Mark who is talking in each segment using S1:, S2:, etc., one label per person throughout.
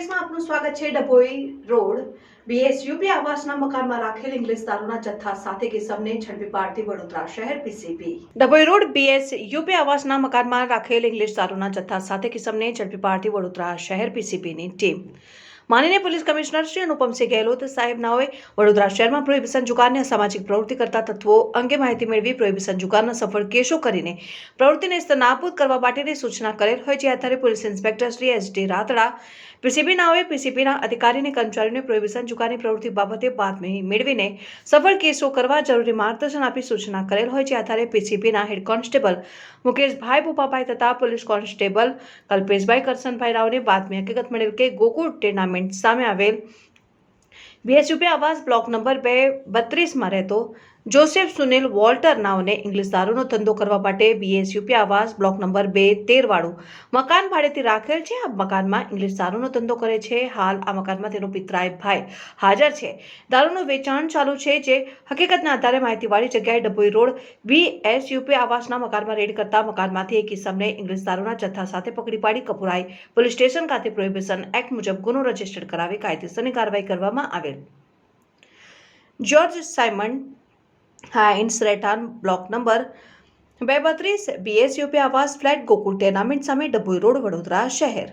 S1: સ્વાગત છે Dabhoi road. BS UP આવાસના મકાનમાં રાખેલ ઇંગ્લિશ દારૂના જથ્થા સાથે કિસમને ઝડપી પાડતી વડોદરા શહેર PCB Dabhoi road BS UP આવાસના મકાનમાં રાખેલ ઇંગ્લિશ દારૂના જથ્થા સાથે કિસમને ઝડપી પાડતી વડોદરા શહેર પીસીબીની ટીમ. માનનીય પોલીસ કમિશનર શ્રી અનુપમસિંહ ગેહલોત સાહેબનાઓએ વડોદરા શહેરમાં પ્રોહિબિશન જુગારને સામાજિક પ્રવૃત્તિ કરતા તત્વો અંગે માહિતી મેળવી પ્રોહિબિશન જુગારના સફળ કેસો કરીને પ્રવૃત્તિને નાબૂદ કરવા માટેની સૂચના કરેલ હોય જે આધારે police inspector Shri H D Ratda પીસીબીનાઓએ પીસીબીના અધિકારીને, કર્મચારીઓને પ્રોહિબિશન જુગારની પ્રવૃત્તિ બાબતે બાતમી મેળવીને સફળ કેસો કરવા જરૂરી માર્ગદર્શન આપી સૂચના કરેલ હોય જે આધારે પીસીબીના હેડ કોન્સ્ટેબલ મુકેશભાઈ ભૂપાભાઈ તથા પોલીસ કોન્સ્ટેબલ કલ્પેશભાઈ કરસનભાઈ રાવને બાતમી હકીકત મળેલ કે ગોકુળ ટુર્નામેન્ટ સામે આવેલ. બીએસયુપી આવાસ બ્લોક નંબર બે બત્રીસમાં રહેતો જોસેફ સુનિલ વોલ્ટર નાવને ઇંગ્લિશ દારૂનો ધંધો કરવા માટે બીએસયુપી આવાસ બ્લોક નંબર બે તેરવાળું. મકાન ભાડેથી રાખેલ છે. આ મકાનમાં ઇંગ્લિશ દારૂનો ધંધો કરે છે. હાલ આ મકાનમાં તેનો પિતરાય ભાઈ હાજર છે. દારૂનું વેચાણ ચાલુ છે જે હકીકતના આધારે માહિતીવાળી જગ્યાએ ડભોઈ રોડ બીએસયુપી આવાસના મકાનમાં રેડ કરતા મકાનમાંથી એક કિસ્સામને ઇંગ્લિશ દારૂના જથ્થા સાથે પકડી પાડી કપુરાઈ પોલીસ સ્ટેશન ખાતે પ્રોહિબિશન એક્ટ મુજબ ગુનો રજિસ્ટર કરાવી કાયદેસરની કાર્યવાહી કરવામાં આવેલ. જ્યોર્જ સાયમન હાઇન્સ રેટાન બ્લોક નંબર બે બત્રીસ બીએસયુપી આવાસ ફ્લેટ ગોકુળ ટેનામેન્ટ સામે ડભોઈ રોડ વડોદરા શહેર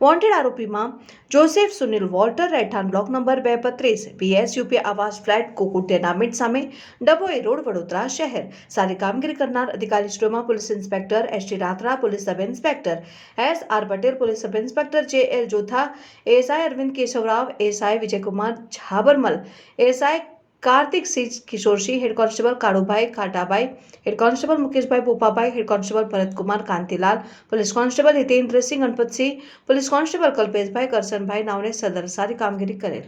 S1: વોન્ટેડ આરોપીમાં જોસેફ સુનિલ વોલ્ટર રહેઠાણ બ્લોક નંબર બે બત્રીસ બીએસયુપી આવાસ ફ્લેટ ગોકુળ ટેનામેન્ટ સામે ડભોઈ રોડ વડોદરા શહેર સારી કામગીરી કરનાર અધિકારીશ્રીઓમાં police inspector S T Ratra police sub inspector S R Patel police sub inspector J L Jotha ASI Arvind Keshavrao ASI Vijaykumar Jhabarmal ASI Kartik Singh Kishorsinh, head constable Kalubhai Katabhai head constable Mukeshbhai Popabhai head constable Bharatkumar Kantilal, police constable Hitendrasinh Ganpatsinh, police constable Kalpeshbhai Karshanbhai નાવને સદર સારી કામગીરી કરેલ.